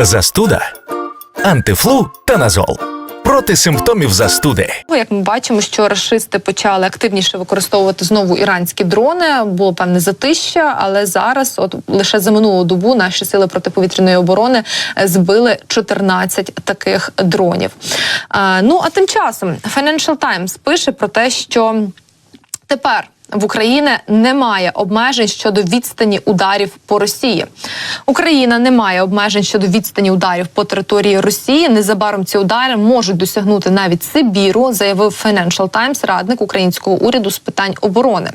Застуда, антифлу та назол. Проти симптомів застуди. Ну, Як ми бачимо, що рашисти почали активніше використовувати знову іранські дрони. Було певне затища, але зараз, от лише за минулу добу, наші сили протиповітряної оборони е, збили 14 таких дронів. Е, ну а тим часом Financial Times пише про те, що тепер. В Україні немає обмежень щодо відстані ударів по Росії. Україна не має обмежень щодо відстані ударів по території Росії. Незабаром ці удари можуть досягнути навіть Сибіру, заявив Financial Times, радник українського уряду з питань оборони.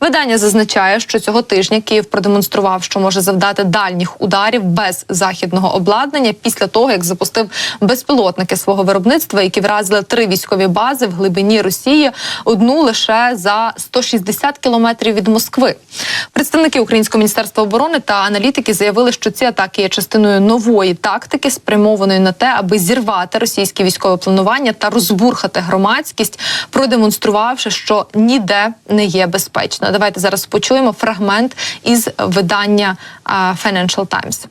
Видання зазначає, що цього тижня Київ продемонстрував, що може завдати дальніх ударів без західного обладнання після того, як запустив безпілотники свого виробництва, які вразили три військові бази в глибині Росії, одну лише за 160 кілометрів від Москви. Представники Українського міністерства оборони та аналітики заявили, що ці атаки є частиною нової тактики, спрямованої на те, аби зірвати російське військове планування та розбурхати громадськість, продемонструвавши, що ніде не є безпечно. Давайте зараз почуємо фрагмент із видання Financial Times.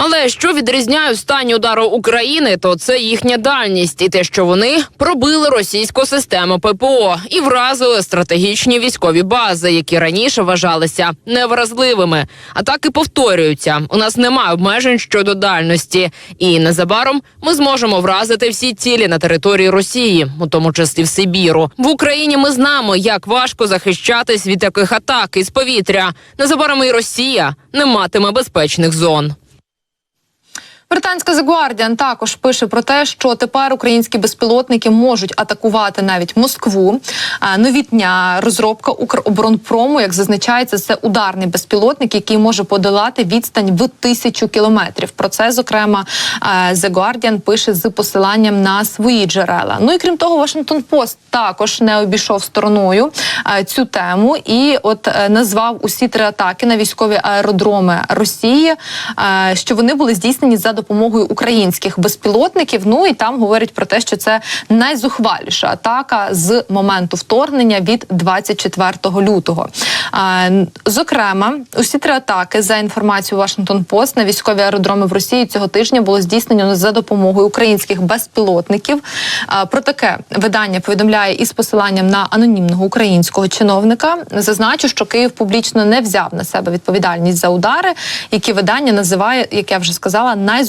Але що відрізняє останні удари України, то це їхня дальність і те, що вони пробили російську систему ППО і вразили стратегічні військові бази, які раніше вважалися невразливими. Атаки повторюються. У нас немає обмежень щодо дальності, і незабаром ми зможемо вразити всі цілі на території Росії, у тому числі в Сибіру. В Україні ми знаємо, як важко захищатись від таких атак із повітря. Незабаром і Росія не матиме безпечних зон. Британська The Guardian також пише про те, що тепер українські безпілотники можуть атакувати навіть Москву. Новітня розробка Укроборонпрому, як зазначається, це ударний безпілотник, який може подолати відстань в тисячу кілометрів. Про це зокрема The Guardian пише з посиланням на свої джерела. Ну і крім того, Washington Post також не обійшов стороною цю тему і от е, назвав усі три атаки на військові аеродроми Росії, що вони були здійснені за допомогою українських безпілотників. Ну і там говорять про те, що це найзухваліша атака з моменту вторгнення від 24 лютого. Зокрема, усі три атаки за інформацією Washington Post на військові аеродроми в Росії цього тижня було здійснено за допомогою українських безпілотників. Про таке видання повідомляє із посиланням на анонімного українського чиновника. Зазначу, що Київ публічно не взяв на себе відповідальність за удари, які видання називає, як я вже сказала, найзухвалішими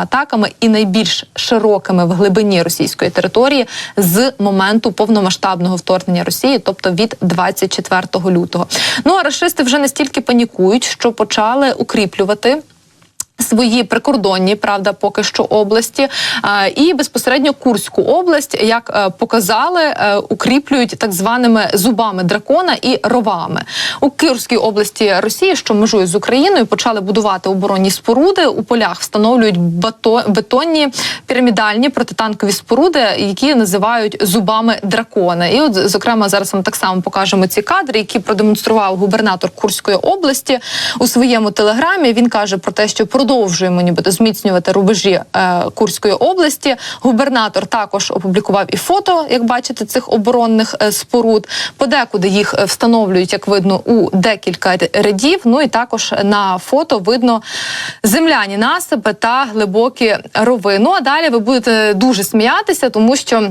атаками і найбільш широкими в глибині російської території з моменту повномасштабного вторгнення Росії, тобто від 24 лютого. Ну а рашисти вже настільки панікують, що почали укріплювати. Свої прикордонні, правда, поки що області, і безпосередньо Курську область, як е, показали, е, укріплюють так званими зубами дракона і ровами у Курській області Росії, що межує з Україною, почали будувати оборонні споруди. У полях встановлюють бетонні пірамідальні протитанкові споруди, які називають зубами дракона. І, от, зокрема, зараз вам так само покажемо ці кадри, які продемонстрував губернатор Курської області у своєму телеграмі. Він каже про те, що продовжуємо нібито зміцнювати рубежі е, Курської області. Губернатор також опублікував і фото, як бачите, цих оборонних е, споруд. Подекуди їх е, встановлюють, як видно, у декілька рядів. Ну і також на фото видно земляні насипи та глибокі рови. Ну а далі ви будете дуже сміятися, тому що.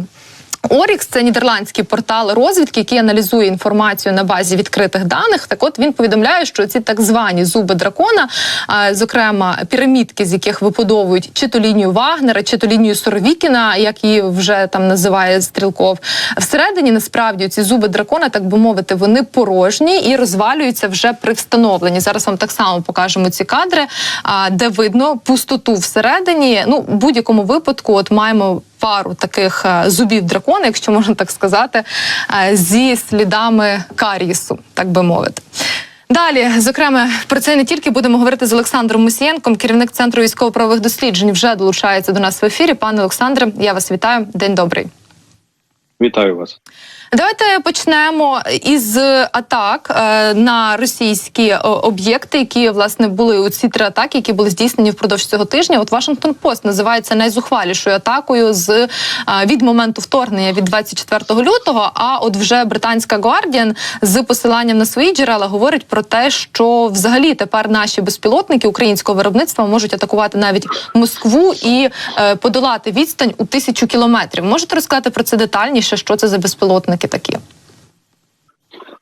Орікс це нідерландський портал розвідки, який аналізує інформацію на базі відкритих даних. Так, от він повідомляє, що ці так звані зуби дракона, зокрема пірамідки, з яких виподовують чи то лінію Вагнера, чи то лінію Соровікіна, як її вже там називає Стрілков. Всередині насправді ці зуби дракона, так би мовити, вони порожні і розвалюються вже при встановленні. Зараз вам так само покажемо ці кадри, де видно пустоту всередині. Ну, в будь-якому випадку, от маємо пару таких е, зубів дракона, якщо можна так сказати, е, зі слідами карісу, так би мовити. Далі, зокрема, про це не тільки будемо говорити з Олександром Мусієнком, керівник центру військово-правових досліджень, вже долучається до нас в ефірі. Пане Олександре, я вас вітаю. День добрий. Вітаю вас. Давайте почнемо із атак е, на російські е, об'єкти, які власне були у ці три атаки, які були здійснені впродовж цього тижня. От Вашингтон Пост називається найзухвалішою атакою з е, від моменту вторгнення від 24 лютого. А от вже британська Guardian з посиланням на свої джерела говорить про те, що взагалі тепер наші безпілотники українського виробництва можуть атакувати навіть Москву і подолати відстань у тисячу кілометрів. Можете розказати про це детальніше? Що це за безпілотники такі?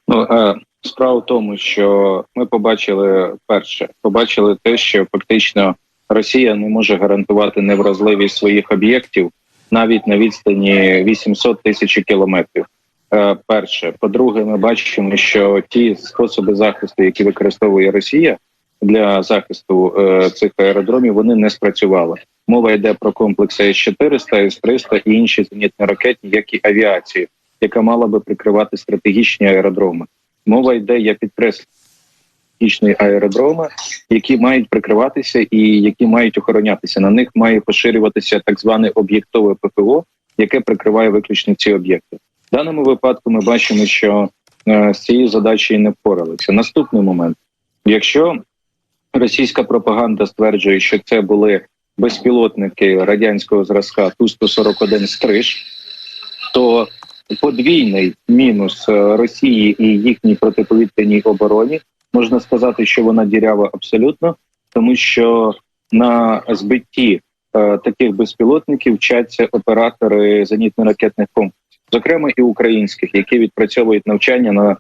Ну е, справа в тому, що ми побачили перше, побачили те, що фактично Росія не може гарантувати невразливість своїх об'єктів навіть на відстані 800 тисяч кілометрів. Е, перше, по-друге, ми бачимо, що ті способи захисту, які використовує Росія для захисту е, цих аеродромів, вони не спрацювали. Мова йде про комплекси С-400, С-300 і інші зенітні ракетні, як і авіацію, яка мала би прикривати стратегічні аеродроми. Мова йде, я підкреслю, стратегічні аеродроми, які мають прикриватися і які мають охоронятися. На них має поширюватися так зване об'єктове ППО, яке прикриває виключно ці об'єкти. В даному випадку ми бачимо, що е, з цією задачею не впоралися. Наступний момент: якщо російська пропаганда стверджує, що це були безпілотники радянського зразка Ту-141 «Стриж», то подвійний мінус е, Росії і їхній протиповітряній обороні можна сказати, що вона дірява абсолютно, тому що на збитті е, таких безпілотників вчаться оператори зенітно-ракетних комплексів, зокрема і українських, які відпрацьовують навчання на,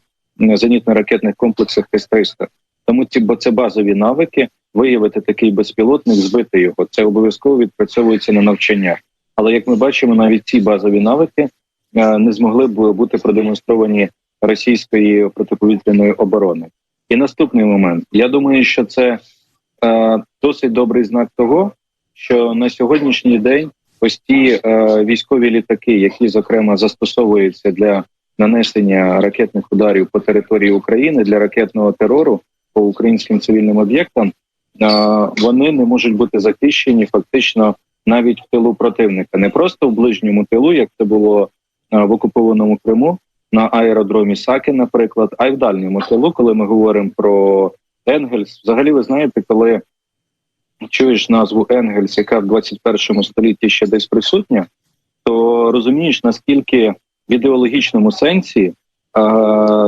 зенітно-ракетних комплексах С-300. Тому ці бо це базові навики. Виявити такий безпілотник, збити його. Це обов'язково відпрацьовується на навчаннях. Але як ми бачимо, навіть ці базові навики е, не змогли б бути продемонстровані російської протиповітряної оборони. І наступний момент. Я думаю, що це е, досить добрий знак того, що на сьогоднішній день ось ті е, військові літаки, які зокрема застосовуються для нанесення ракетних ударів по території України для ракетного терору по українським цивільним об'єктам, вони не можуть бути захищені фактично навіть в тилу противника, не просто в ближньому тилу, як це було в окупованому Криму на аеродромі Саки, наприклад, а й в дальньому тилу, коли ми говоримо про Енгельс. Взагалі, ви знаєте, коли чуєш назву Енгельс, яка в 21 столітті ще десь присутня, то розумієш наскільки в ідеологічному сенсі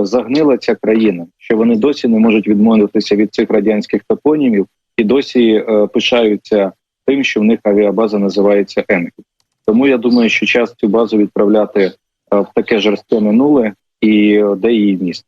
загнила ця країна, що вони досі не можуть відмовитися від цих радянських топонімів і досі е, пишаються тим, що в них авіабаза називається ЕНГІ. Тому я думаю, що час цю базу відправляти е, в таке жорстке минуле і е, де її місце.